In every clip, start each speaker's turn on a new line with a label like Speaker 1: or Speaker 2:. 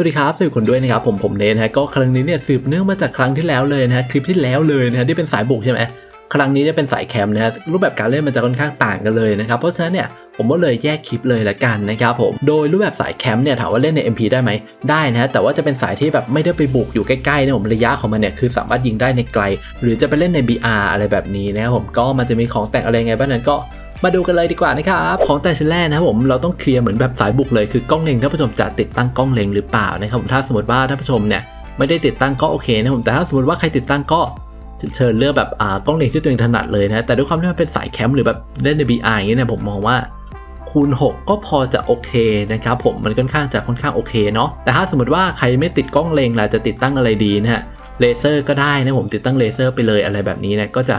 Speaker 1: วัสดีครับสวัสดีคนด้วยนะครับผมผมเนทนะฮะก็ครั้งนี้เนี่ยสืบเนื่องมาจากครั้งที่แล้วเลยนะฮะคลิปที่แล้วเลยนะฮะที่เป็นสายบุกใช่ไหมครั้งนี้จะเป็นสายแคมป์นะฮะรูปแบบการเล่นมันจะค่อนข้างต่างกันเลยนะครับเพราะฉะนั้นเนี่ยผมก็เลยแยกคลิปเลยละกันนะครับผมโดยรูปแบบสายแคมป์เนี่ยถามว่าเล่นใน MP ได้ไหมได้นะฮะแต่ว่าจะเป็นสายที่แบบไม่ได้ไปบุกอยู่ใกล้ๆนะผมระยะของมันเนี่ยคือสามารถยิงได้ในไกล หรือจะไปเล่นใน BR อะไรแบบนี้นะครับผมก็มันจะมีของแต่งอะไรไงบ้างนั้นก็ มาดูกันเลยดีกว่านะครับของแต่ชิ้นแรกนะครับผมเราต้องเคลียร์เหมือนแบบสายบุกเลยคือกล้องเล็งท่านผู้ชมจะติดตั้งกล้องเล็งหรือเปล่านะครับผมถ้าสมมติว่าท่านผู้ชมเนี่ยไม่ได้ติดตั้งก็โอเคนะผมแต่ถ้าสมมติว่าใครติดตั้งก็เชิญเลือกแบบอ่ากล้องเล็งที่ตัวเองถนัดเลยนะแต่ด้วยความที่มันเป็นสายแคมป์หรือแบบเล่นใน BR อย่างเงี้ยเนี่ยผมมองว่าคูณ 6 ก็พอจะโอเคนะครับผมมันค่อนข้างจะค่อนข้างโอเคเนาะแต่ถ้าสมมติว่าใครไม่ติดกล้องเลงล่ะจะติดตั้งอะไรดีนะฮะเลเซอร์ก็ได้นะผมติดตั้งเลเซอร์ไปเลยอะไรแบบนี้นะก็จะ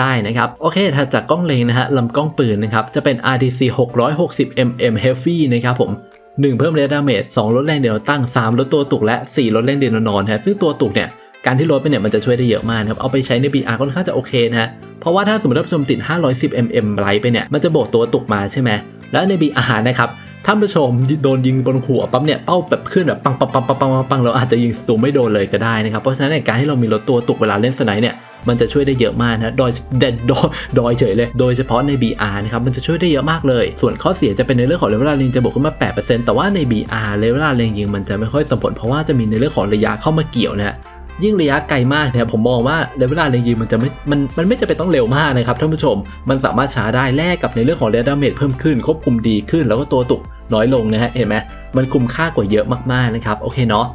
Speaker 1: ได้นะครับ โอเคถ้าจากกล้องเลงนะฮะลำกล้องปืนนะครับ จะเป็น RTC 660 mm Heavy นะครับผม1เพิ่มเรดาเมจ2ลดแรงเดียวตั้ง 3 ลดตัวตุกและ 4 ลดแรงเดียวนอนฮะซึ่งตัวตุกเนี่ย การที่ลดไปเนี่ยมันจะช่วยได้เยอะมากนะครับ เอาไปใช้ใน BR ค่อนข้างจะโอเคนะฮะเพราะว่าถ้าสมมติท่านผู้ชมติด 510 mm ไลท์ไปเนี่ย มันจะโบกตัวตุกมาใช่ไหมแล้วใน BR นะครับท่านผู้ชมโดนยิงบนหัวปั๊บเนี่ยเป้าแบบขึ้นแบบปังปังปังปังปังปังปังเราอาจจะยิงศัตรูไม่โดนเลยก็ได้นะครับเพราะฉะนั้นการที่เรามีลดตัวตุกเวลาเล่นสไนเนี่ย มันจะช่วยได้เยอะมากนะโดยเดดโดโดยเฉยเลย โดยเฉพาะใน BR นะครับ มันจะช่วยได้เยอะมากเลย ส่วนข้อเสียจะเป็นในเรื่องของเลเวลาเลงจะบวกขึ้นมา 8%แต่ว่าใน BR เลเวลาเลงยิงมันจะไม่ค่อยสมผลเพราะว่าจะมีในเรื่องของระยะเข้ามาเกี่ยวนะยิ่งระยะไกลมากเนี่ยผมมองว่าเลเวลาเลงยิงมันจะไม่ มันมันไม่จะเป็นต้องเร็วมากนะครับท่านผู้ชม มันสามารถช้าได้แลกกับในเรื่องของเรดาเมจเพิ่มขึ้น ควบคุมดีขึ้น แล้วก็ตัวตุกน้อยลงนะฮะเห็นไหมมันคุ้มค่ากว่าเยอะมากๆนะครับโอเคเนาะ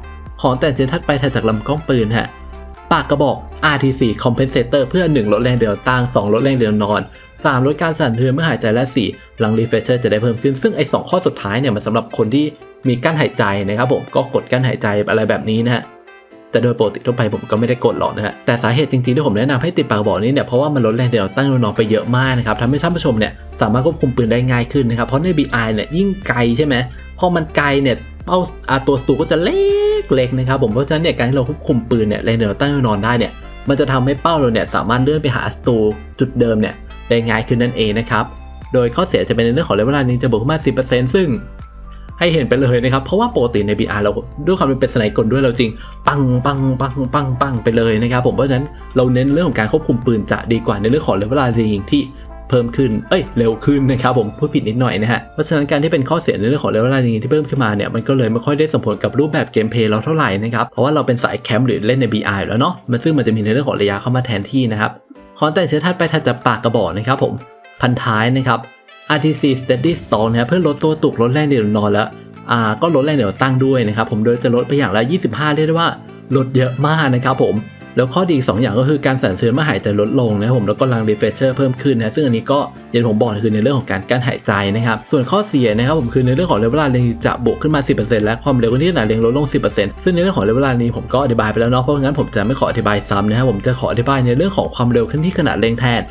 Speaker 1: ของแต่เจนทัดไปถัดจากลำกล้องปืนฮะ ปากกระบอก RTC Compensator เพื่อ 1 ลดแรงเดียวตั้ง2ลดแรงเดียวนอน 3 ลดการสั่นเทือนเมื่อหายใจและ 4 หลัง Refresher จะได้เพิ่มขึ้น ซึ่งไอ้สองข้อสุดท้ายเนี่ยมันสำหรับคนที่มีกั้นหายใจนะครับผมก็กดกั้นหายใจอะไรแบบนี้นะฮะ แต่โดยปกติทั่วไปผมก็ไม่ได้กดหรอกนะฮะแต่สาเหตุจริงๆที่ผมแนะนำให้ติดปากกระบอกนี้เนี่ยเพราะว่ามันลดแรงเดียวตั้งนอนไปเยอะมากนะครับทำให้ท่านผู้ชมเนี่ยสามารถควบคุมปืนได้ง่ายขึ้นนะครับเพราะใน BI เนี่ยยิ่งไกลใช่ไหมพอมันไกลเนี่ยเป้าอาตัวสตูก็จะเล็กเล็กนะครับผมเพราะฉะนั้นเนี่ยการที่เราควบคุมปืนเนี่ยแรงเดียวตั้งนอนได้เนี่ยมันจะทำให้เป้าเราเนี่ยสามารถเลื่อนไปหาสตูจุดเดิมเนี่ยได้ง่ายขึ้นนั่นเองนะครับโดยข้อเสียจะเป็นในเรื่องของเลเวลานี้จะบวกขึ้นมา 10%ซึ่ง ให้เห็นไปเลยนะครับ เพราะว่าปกติใน BR เราด้วยความเป็นสไนกลด้วยเราจริง ปังปังปังปังปังไปเลยนะครับผมเพราะฉะนั้นเราเน้นเรื่องของการควบคุมปืนจะดีกว่าในเรื่องของเลเวลายิงที่เพิ่มขึ้น เอ้ย เร็วขึ้นนะครับผมพูดผิดนิดหน่อยนะฮะ เพราะฉะนั้นการที่เป็นข้อเสียในเรื่องของเลเวลายิงที่เพิ่มขึ้นมาเนี่ย มันก็เลยไม่ค่อยได้ส่งผลกับรูปแบบเกมเพลย์เราเท่าไหร่นะครับ เพราะว่าเราเป็นสายแคมป์หรือเล่นใน BR อยู่แล้วเนาะ มันซึ่งมันจะมีในเรื่องของระยะเข้ามาแทนที่นะครับขอแต่เชื้อทัดไปถัดจากปากกระบอกนะครับผม พันท้ายนะครับ RTC Steady Stall นะครับเพื่อลดตัวตุกลดแรงเดือดนอนแล้วอ่าก็ลดแรงเหนี่ยวตั้งด้วยนะครับผมโดยจะลดไปอย่างละ 25 เรียกได้ว่าลดเยอะมากนะครับผมแล้วข้อดีอีกสองอย่างก็คือการสั่นเทือนเมื่อหายใจลดลงนะครับผมแล้วก็รัง refresher เพิ่มขึ้นนะซึ่งอันนี้ก็อย่างผมบอกคือในเรื่องของการกั้นหายใจนะครับส่วนข้อเสียนะครับผมคือในเรื่องของเลเวลาเรงจะบวกขึ้นมา 10%และความเร็วที่ขนาดเรงลดลง 10%ซึ่งในเรื่องของเลเวลานี้ผมก็อธิบายไปแล้วเนาะเพราะงั้นผมจะไม่ขออธิบายซ้ำนะครับผมจะขออธิบายในเรื่องของความเร็วขึ้นที่ขนาดเรงแทน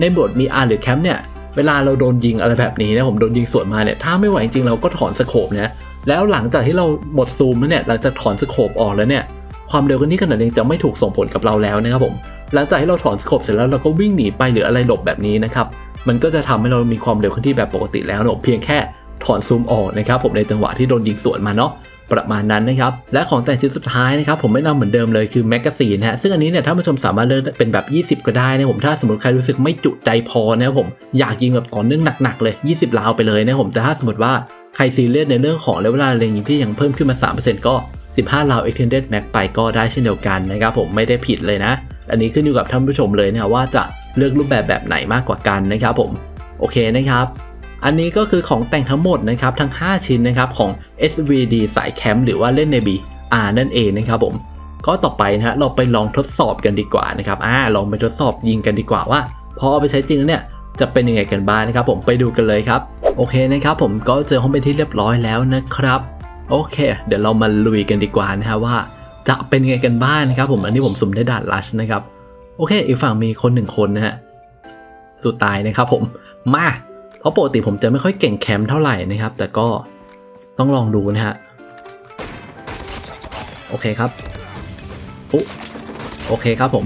Speaker 1: ในบทมี R หรือแคมป์เนี่ย เวลาเราโดนยิงอะไรแบบนี้นะผมโดนยิงสวนมาเนี่ยถ้าไม่ไหวจริงเราก็ถอนสโคปนะแล้วหลังจากที่เราหมดซูมแล้วเนี่ยหลังจากถอนสโคปออกแล้วเนี่ยความเร็วขึ้นที่ขนาดเองจะไม่ถูกส่งผลกับเราแล้วนะครับผมหลังจากที่เราถอนสโคปเสร็จแล้วเราก็วิ่งหนีไปหรืออะไรหลบแบบนี้นะครับมันก็จะทำให้เรามีความเร็วขึ้นที่แบบปกติแล้วนะเพียงแค่ถอนซูมออกนะครับผมในจังหวะที่โดนยิงสวนมาเนาะ ประมาณนั้นนะครับ และของแต่งชิ้นสุดท้ายนะครับผมไม่นำเหมือนเดิมเลยคือแมกกาซีนฮะซึ่งอันนี้เนี่ยถ้านผู้ชมสามารถเลือกเป็นแบบ 20 ก็ได้นะผมถ้าสมมติใครรู้สึกไม่จุใจพอนะผมอยากยิงแบบต่อเนื่องหนักๆเลย 20 ลาวไปเลยนะผมแต่ถ้าสมมติว่าใครซีเรียสในเรื่องของเลเวลาเล็งยิงที่ยังเพิ่มขึ้นมา 3%ก็ 15 ลาว extended max ไปก็ได้เช่นเดียวกันนะครับผมไม่ได้ผิดเลยนะ อันนี้ขึ้นอยู่กับท่านผู้ชมเลยนะว่าจะเลือกรูปแบบแบบไหนมากกว่ากันนะครับผมโอเคนะครับ อันนี้ก็คือของแต่งทั้งหมดนะครับทั้ง 5 ชิ้นนะครับของ SVD สายแคมป์หรือว่าเล่นใน BR นั่นเองนะครับผมก็ต่อไปนะฮะเราไปลองทดสอบกันดีกว่านะครับอ่าลองไปทดสอบยิงกันดีกว่าว่าพอเอาไปใช้จริงแล้วเนี่ยจะเป็นยังไงกันบ้างนะครับ ผมไปดูกันเลยครับ โอเคนะครับผมก็เจอห้องเป็นที่เรียบร้อยแล้วนะครับ โอเค เดี๋ยวเรามาลุยกันดีกว่านะฮะว่า จะเป็นยังไงกันบ้างนะครับ ผมอันนี้ผมสุ่มได้ด่านลัชนะครับ โอเค อีกฝั่งมีคนหนึ่งคนนะฮะสู้ตายนะครับผมมา เพราะปกติผมจะไม่ค่อยเก่งแคมป์เท่าไหร่นะครับ แต่ก็ต้องลองดูนะฮะ โอเคครับอุ๊โอเคครับผม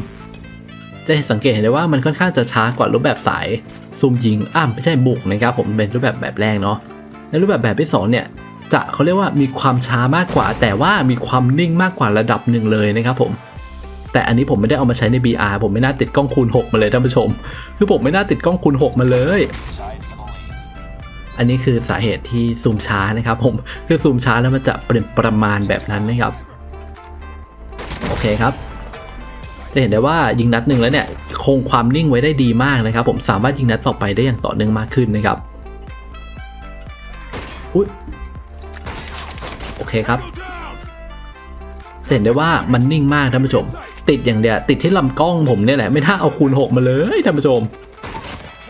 Speaker 1: จะสังเกตเห็นได้ว่ามันค่อนข้างจะช้ากว่ารูปแบบสายซูมยิงอ่ามไม่ใช่บุกนะครับผมเป็นรูปแบบแบบแรกเนาะ ในรูปแบบแบบที่สองเนี่ยจะเขาเรียกว่ามีความช้ามากกว่า แต่ว่ามีความนิ่งมากกว่าระดับหนึ่งเลยนะครับผม แต่อันนี้ผมไม่ได้เอามาใช้ใน BR ผมไม่น่าติดกล้องคูณ 6 มาเลยท่านผู้ชม คือผมไม่น่าติดกล้องคูณ 6 มาเลย อันนี้คือสาเหตุที่ซูมช้านะครับผมคือซูมช้าแล้วมันจะเป็นประมาณแบบนั้นนะครับ โอเคครับ จะเห็นได้ว่ายิงนัดหนึ่งแล้วเนี่ยคงความนิ่งไว้ได้ดีมากนะครับ ผมสามารถยิงนัดต่อไปได้อย่างต่อเนื่องมากขึ้นนะครับอุ๊ยโอเคครับจะเห็นได้ว่ามันนิ่งมากท่านผู้ชม ติดอย่างเดียวติดที่ลำกล้องผมเนี่ยแหละไม่น่าเอาคูณ 6 มาเลยท่านผู้ชม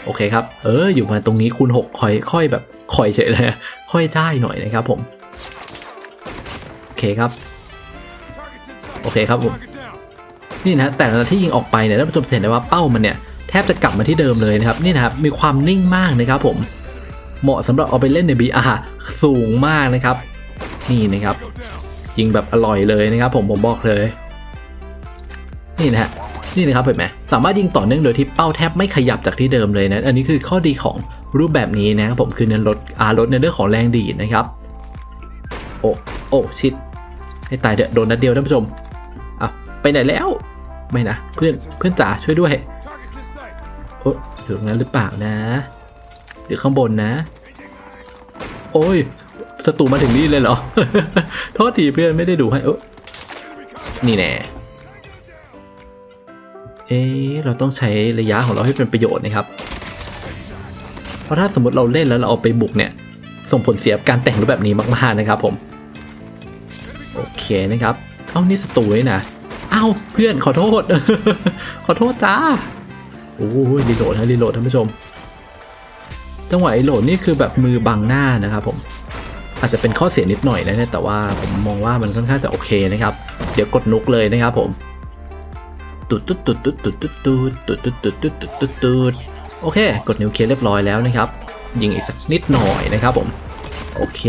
Speaker 1: โอเคครับ เออ อยู่มาตรงนี้คูณ6ค่อยค่อยแบบค่อยเฉยเลย ค่อยได้หน่อยนะครับผม โอเคครับ โอเคครับผม นี่นะแต่ละที่ยิงออกไปเนี่ยท่านผู้ชมจะเห็นได้ว่าเป้ามันเนี่ยแทบจะกลับมาที่เดิมเลยนะครับ นี่นะครับ มีความนิ่งมากนะครับผม เหมาะสำหรับเอาไปเล่นใน BR สูงมากนะครับ นี่นะครับ ยิงแบบอร่อยเลยนะครับ ผมผมบอกเลย นี่นะฮะ นี่นะครับเห็นไหมสามารถยิงต่อเนื่องโดยที่เป้าแทบไม่ขยับจากที่เดิมเลยนะอันนี้คือข้อดีของรูปแบบนี้นะครับผมคือเน้นลดอาลดในเรื่องของแรงดีดนะครับ โอ้โอ้ชิดให้ตายเถอะโดนนัดเดียวท่านผู้ชมอะไปไหนแล้ว ไม่นะเพื่อนเพื่อนจ๋าช่วยด้วยโอ้อยู่ตรงนั้นหรือเปล่านะ หรือข้างบนนะ โอ้ยศัตรูมาถึงนี่เลยเหรอ โทษทีเพื่อนไม่ได้ดูให้เออนี่แน่ เอ๊เราต้องใช้ระยะของเราให้เป็นประโยชน์นะครับ เพราะถ้าสมมติเราเล่นแล้วเราเอาไปบุกเนี่ย ส่งผลเสียกับการแต่งรูปแบบนี้มากๆนะครับ ผม โอเคนะครับ เอ้านี่ศัตรูนี่นะเอ้าเพื่อนขอโทษ ขอโทษจ้า โอ้ยรีโหลดนะรีโหลดท่านผู้ชม จังหวะรีโหลดนี่คือแบบมือบังหน้านะครับผมอาจจะเป็นข้อเสียนิดหน่อยนะเนี่ยแต่ว่าผมมองว่ามันค่อนข้างจะโอเคนะครับ เดี๋ยวกดนุกเลยนะครับผม ตุดตุดตุดตุดตุดตุดตุดตุดตุดตุดตุดตุดตุดตุดโอเค กดนิวเคลียร์เรียบร้อยแล้วนะครับ ยิงอีกสักนิดหน่อยนะครับผม โอเค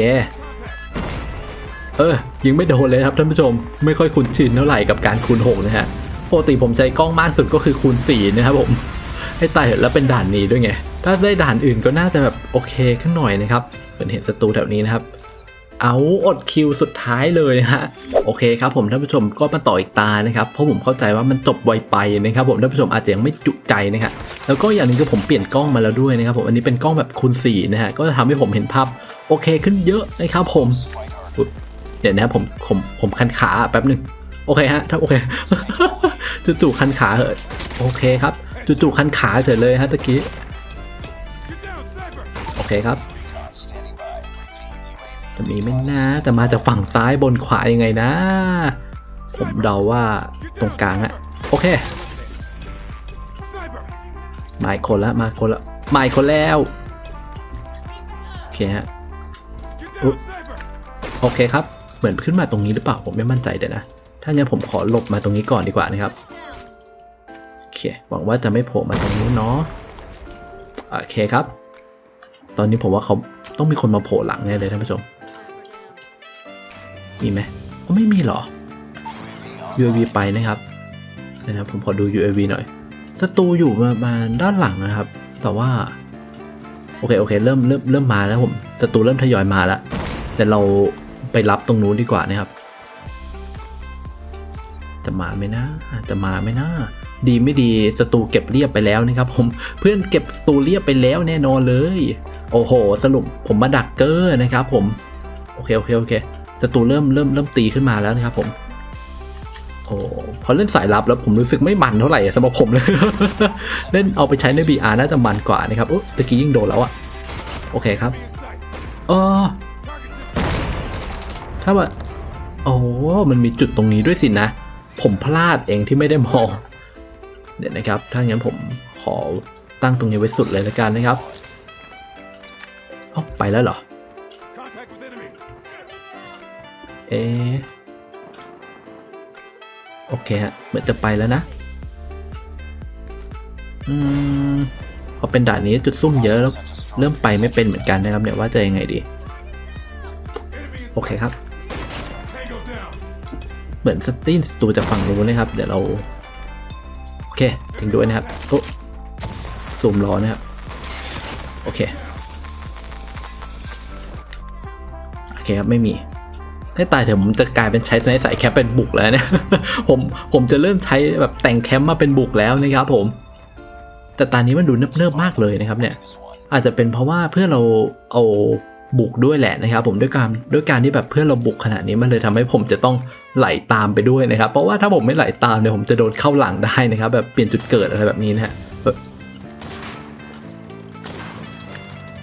Speaker 1: เออ ยิงไม่โดนเลยครับท่านผู้ชม ไม่ค่อยคุ้นชินเท่าไหร่กับการคูณ6นะฮะปกติผมใช้กล้องมากสุดก็คือคูณ4นะครับผม ให้ตายเถอะแล้วเป็นด่านนี้ด้วยไง ถ้าได้ด่านอื่นก็น่าจะแบบโอเคขึ้นหน่อยนะครับเหมือนเห็นศัตรูแถวนี้นะครับ เอาอดคิวสุดท้ายเลยฮะโอเคครับผมท่านผู้ชมก็มาต่ออีกตานะครับเพราะผมเข้าใจว่ามันจบไวไปนะครับผมท่านผู้ชมอาจจะยังไม่จุใจนะครับแล้วก็อย่างหนึงคือผมเปลี่ยนกล้องมาแล้วด้วยนะครับผมอันนี้เป็นกล้องแบบคูณ4นะฮะก็จะทำให้ผมเห็นภาพโอเคขึ้นเยอะนะครับผมเดี๋ยวนะครับผมผมผมคันขาแป๊บหนึ่งโอเคฮะถ้าโอเคจู่ๆคันขาเหอะโอเคครับจู่ๆคันขาเฉยเลยฮะตะกี้โอเคครับ จะมีไหม่นะจะมาจากฝั่งซ้ายบนขวายังไงนะ ผมเดาว่าตรงกลางอะโอเค มาอีกคนละมาคนละมาอีกคนแล้วโอเคฮะโอเคครับ เหมือนขึ้นมาตรงนี้หรือเปล่าผมไม่มั่นใจเดี๋ยวนะ ถ้างั้นผมขอหลบมาตรงนี้ก่อนดีกว่านะครับโอเคหวังว่าจะไม่โผล่มาตรงนี้เนาะโอเคครับ ตอนนี้ผมว่าเขาต้องมีคนมาโผล่หลังแน่เลยท่านผู้ชม มีไหมไม่มีหรอ UAV ไปนะครับนะครับ ผมขอดู UAV หน่อยศัตรูอยู่ประมาณด้านหลังนะครับ แต่ว่า โอเคโอเค เริ่มเริ่มเริ่มมาแล้วผมศัตรูเริ่มทยอยมาแล้ว แต่เราไปรับตรงนู้นดีกว่านะครับ จะมาไหมนะจะมาไหมนะดีไม่ดีศัตรูเก็บเรียบไปแล้วนะครับ ผมเพื่อนเก็บศัตรูเรียบไปแล้วแน่นอนเลย โอ้โห สรุปผมมาดักเกอร์นะครับ ผมโอเคโอเคโอเค ศัตรูเริ่มเริ่มเริ่มตีขึ้นมาแล้วนะครับผมโอ้พอเล่นสายลับแล้วผมรู้สึกไม่มันเท่าไหร่สำหรับผมเลย เล่นเอาไปใช้ใน BR น่าจะมันกว่านะครับอุ๊ยตะกี้ยิ่งโดนแล้วอะโอเคครับเออถ้าว่าโอ้มันมีจุดตรงนี้ด้วยสินะ ผมพลาดเองที่ไม่ได้มอง เดี๋ยวนะครับ ถ้างั้นผมขอตั้งตรงนี้ไว้สุดเลยละกันนะครับ เอาไปแล้วเหรอ เอโอเคฮะ เหมือนจะไปแล้วนะ อืม พอเป็นด่านนี้จุดซุ่มเยอะแล้ว เริ่มไปไม่เป็นเหมือนกันนะครับเนี่ยว่าจะยังไงดี โอเคครับ เหมือนสตีนสตูจะฝั่งรู้นะครับ เดี๋ยวเรา โอเคทิ้งด้วยนะครับโอ้ซูมรอนะครับ โอเค โอเคครับ ไม่มี ให้ตายเถอะผมจะกลายเป็นใช้สายแคมป์เป็นบุกแล้วเนี่ยผมผมจะเริ่มใช้แบบแต่งแคมป์มาเป็นบุกแล้วนะครับผม แต่ตอนนี้มันดูเนิบๆมากเลยนะครับเนี่ยอาจจะเป็นเพราะว่าเพื่อเราเอาบุกด้วยแหละนะครับ ผมด้วยการด้วยการที่แบบเพื่อนเราบุกขนาดนี้มันเลยทำให้ผมจะต้องไหลตามไปด้วยนะครับ เพราะว่าถ้าผมไม่ไหลตามเนี่ยผมจะโดนเข้าหลังได้นะครับ แบบเปลี่ยนจุดเกิดอะไรแบบนี้นะฮะ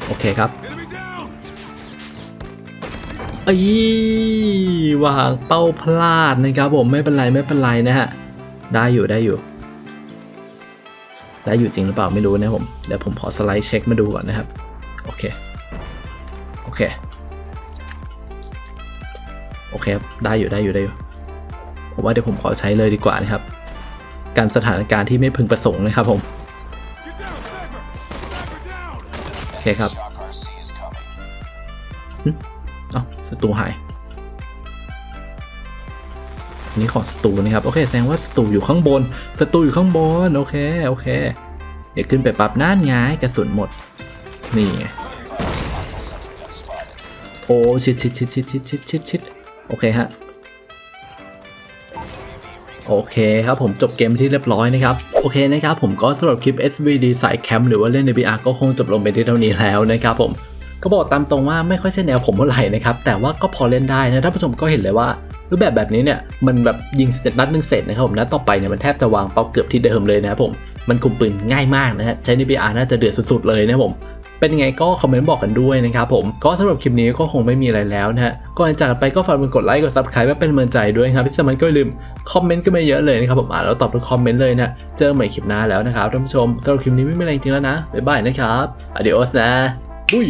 Speaker 1: โอเคครับ อ้ยวางเป้าพลาดนะครับผมไม่เป็นไรไม่เป็นไรนะฮะได้อยู่ได้อยู่ ได้อยู่จริงหรือเปล่าไม่รู้นะผมเดี๋ยวผมขอสไลด์เช็คมาดูก่อนนะครับ โอเค โอเค โอเคครับได้อยู่ได้อยู่ได้อยู่ผมว่าเดี๋ยวผมขอใช้เลยดีกว่านะครับ การสถานการณ์ที่ไม่พึงประสงค์นะครับผม โอเคครับ ศัตรูหายอันนี้ของศัตรูนะครับ โอเค แสดงว่าศัตรูอยู่ข้างบนศัตรูอยู่ข้างบน โอเค โอเค เดี๋ยวขึ้นไปปรับน่านไงกระสุนหมด นี่ไงโอ้ชิดชิดชิดชิดชิดชิดชิดชิดโอเคฮะ โอเคครับผมจบเกมที่เรียบร้อยนะครับ โอเคนะครับผมก็สำหรับคลิป SVD สายแคมป์หรือว่าเล่นใน VR ก็คงจบลงไปที่เท่านี้แล้วนะครับผม ก็บอกตามตรงว่าไม่ค่อยใช่แนวผมเท่าไหร่นะครับ แต่ว่าก็พอเล่นได้นะท่านผู้ชมก็เห็นเลยว่า รูปแบบแบบนี้เนี่ยมันแบบยิงเสร็จนัดหนึงเสร็จนะครับผมนัดต่อไปเนี่ยมันแทบจะวางเป้าเกือบที่เดิมเลยนะครับผมมันคุมปืนง่ายมากนะฮะใช้ใน VR น่าจะเดือดสุดๆเลยนะครับผมเป็นยังไงก็คอมเมนต์บอกกันด้วยนะครับผม ก็สำหรับคลิปนี้ก็คงไม่มีอะไรแล้วนะฮะ ก่อนจากไปก็ฝากกดไลค์กด subscribe เพื่อเป็นกำลังใจด้วยครับที่สำคัญก็อย่าลืมคอมเมนต์ก็ไม่เยอะเลยนะครับผมอ่านแล้วตอบทุกคอมเมนต์เลยนะ เจอใหม่คลิปหน้าแล้วนะครับท่านผู้ชมสำหรับคลิปนี้ไม่มีอะไรจริงแล้วนะ บ๊ายบายนะครับ adios นะบุย